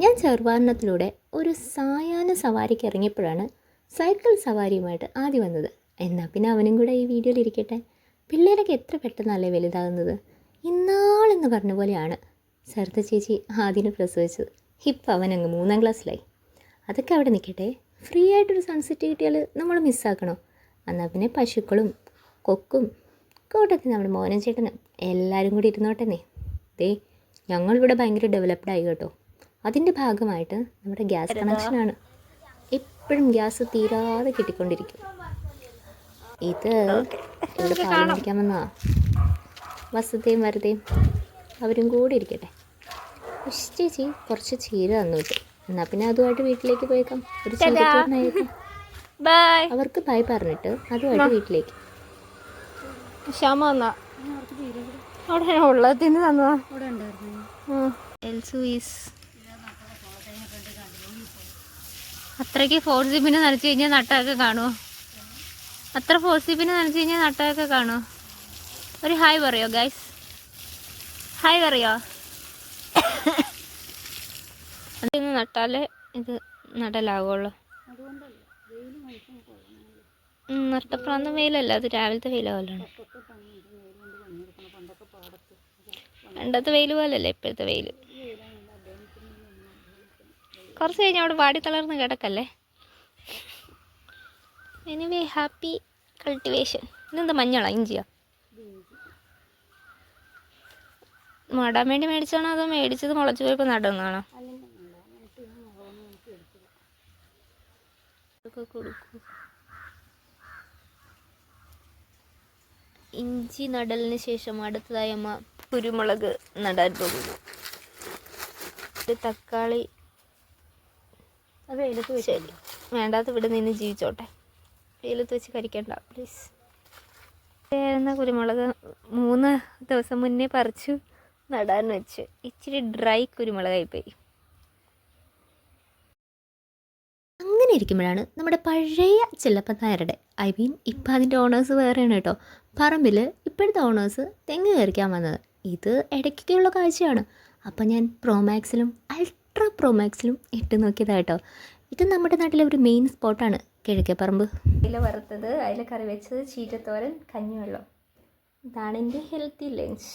ഞാൻ ചെറുവാരണത്തിലൂടെ ഒരു സായാഹ്ന സവാരിക്ക് ഇറങ്ങിയപ്പോഴാണ് സൈക്കിൾ സവാരിയുമായിട്ട് ആദ്യം വന്നത്. എന്നാൽ പിന്നെ അവനും കൂടെ ഈ വീഡിയോയിൽ ഇരിക്കട്ടെ. പിള്ളേരൊക്കെ എത്ര പെട്ടെന്നല്ലേ വലുതാകുന്നത്? ഇന്നാളെന്ന് പറഞ്ഞ പോലെയാണ് സരിത ചേച്ചി ആദ്യം പ്രസവിച്ചത്. ഇപ്പം അവനങ്ങ് മൂന്നാം ക്ലാസ്സിലായി. അതൊക്കെ അവിടെ നിൽക്കട്ടെ. ഫ്രീ ആയിട്ടൊരു സൺസെറ്റ് കിട്ടിയാൽ നമ്മൾ മിസ്സാക്കണോ? എന്നാൽ പിന്നെ പശുക്കളും കൊക്കും കൂട്ടത്തിൽ നമ്മുടെ മോനൻ ചേട്ടനും എല്ലാവരും കൂടി ഇരുന്നോട്ടെന്നേ ദേ ഞങ്ങളിവിടെ ഭയങ്കര ഡെവലപ്ഡ് ആയി കേട്ടോ. അതിന്റെ ഭാഗമായിട്ട് നമ്മുടെ ഗ്യാസ് കണക്ഷനാണ് എപ്പോഴും ഗ്യാസ് തീരാതെ കിട്ടിക്കൊണ്ടിരിക്കും. ഇത് ഇവിടെ പാൽ കുടിക്കാൻ വന്നതാ. വസതയും വരതയും അവരും കൂടി ഇരിക്കട്ടെ. ഉഷ് ചേച്ചി കുറച്ച് ചീര തന്നു എന്നാൽ പിന്നെ അതുമായിട്ട് വീട്ടിലേക്ക് പോയേക്കാം. ഒരു ബൈ. അവർക്ക് ബൈ പറഞ്ഞിട്ട് അതുമായിട്ട് വീട്ടിലേക്ക്. ക്ഷമ വന്നാ. അവിടെ ഉള്ളതിന് തന്നതാ. എൽസു ഈസ് അത്രയ്ക്ക് ഫോർ ജിബിന് നനച്ചു കഴിഞ്ഞാൽ നട്ടമൊക്കെ കാണുമോ അത്ര ഫോർ ജിബിന് നനച്ചു കഴിഞ്ഞാൽ നട്ടമൊക്കെ കാണുമോ ഒരു ഹായ് പറയോ ഗൈസ് ഹായ് പറയോ? അതിന്ന് നട്ടാലേ ഇത് നടലാകുള്ളൂ ഉം, നട്ടപ്രാന്തം വെയിലല്ല. അത് രാവിലത്തെ വെയില പോലെയാണ് പണ്ടത്തെ വെയിൽ പോലല്ലേ ഇപ്പോഴത്തെ വെയിൽ കുറച്ച് കഴിഞ്ഞ് അവിടെ വാടി തളർന്ന് കിടക്കല്ലേ? എനിവേ ഹാപ്പി കൾട്ടിവേഷൻ ഇതെന്താ മഞ്ഞളാ ഇഞ്ചിയാ? നടാൻ വേണ്ടി മേടിച്ചാണോ അതോ മേടിച്ചത് മുളച്ചു പോയപ്പോൾ കൊടുക്കൂ. ഇഞ്ചി നടലിന് ശേഷം അടുത്തതായി അമ്മ കുരുമുളക് നടാൻ പോകുന്നു. തക്കാളി അത് വെയിലത്ത് ശരി. വേണ്ടാത്ത ഇവിടെ നിന്ന് ജീവിച്ചോട്ടെ. വെയിലത്ത് വെച്ച് കരിക്കണ്ട പ്ലീസ് ചേർന്ന കുരുമുളക് മൂന്ന് ദിവസം മുന്നേ പറിച്ചു നടാൻ വെച്ച്. ഇച്ചിരി ഡ്രൈ കുരുമുളകായിപ്പോയി അങ്ങനെ ഇരിക്കുമ്പോഴാണ് നമ്മുടെ പഴയ ചെല്ലപ്പൻ നായരുടെ ഐ മീൻ ഇപ്പം അതിന്റെ ഓണേഴ്സ് വേറെയാണ് കേട്ടോ പറമ്പിൽ ഇപ്പോഴത്തെ ഓണേഴ്സ് തെങ്ങ് കയറിക്കാൻ വന്നത്. ഇത് ഇടയ്ക്കൊക്കെയുള്ള കാഴ്ചയാണ്. അപ്പം ഞാൻ പ്രോമാക്സിലും അൾട്രാ പ്രോമാക്സിലും ഇട്ട് നോക്കിയതാണ് കേട്ടോ. ഇത് നമ്മുടെ നാട്ടിലെ ഒരു മെയിൻ സ്പോട്ടാണ് കിഴക്കേപ്പറമ്പ്. ഇല വറുത്തത് അതിൽ കറി വെച്ചത് ചീറ്റത്തോരൻ കഞ്ഞിവെള്ളം. ഇതാണ് എന്റെ ഹെൽത്തി ലഞ്ച്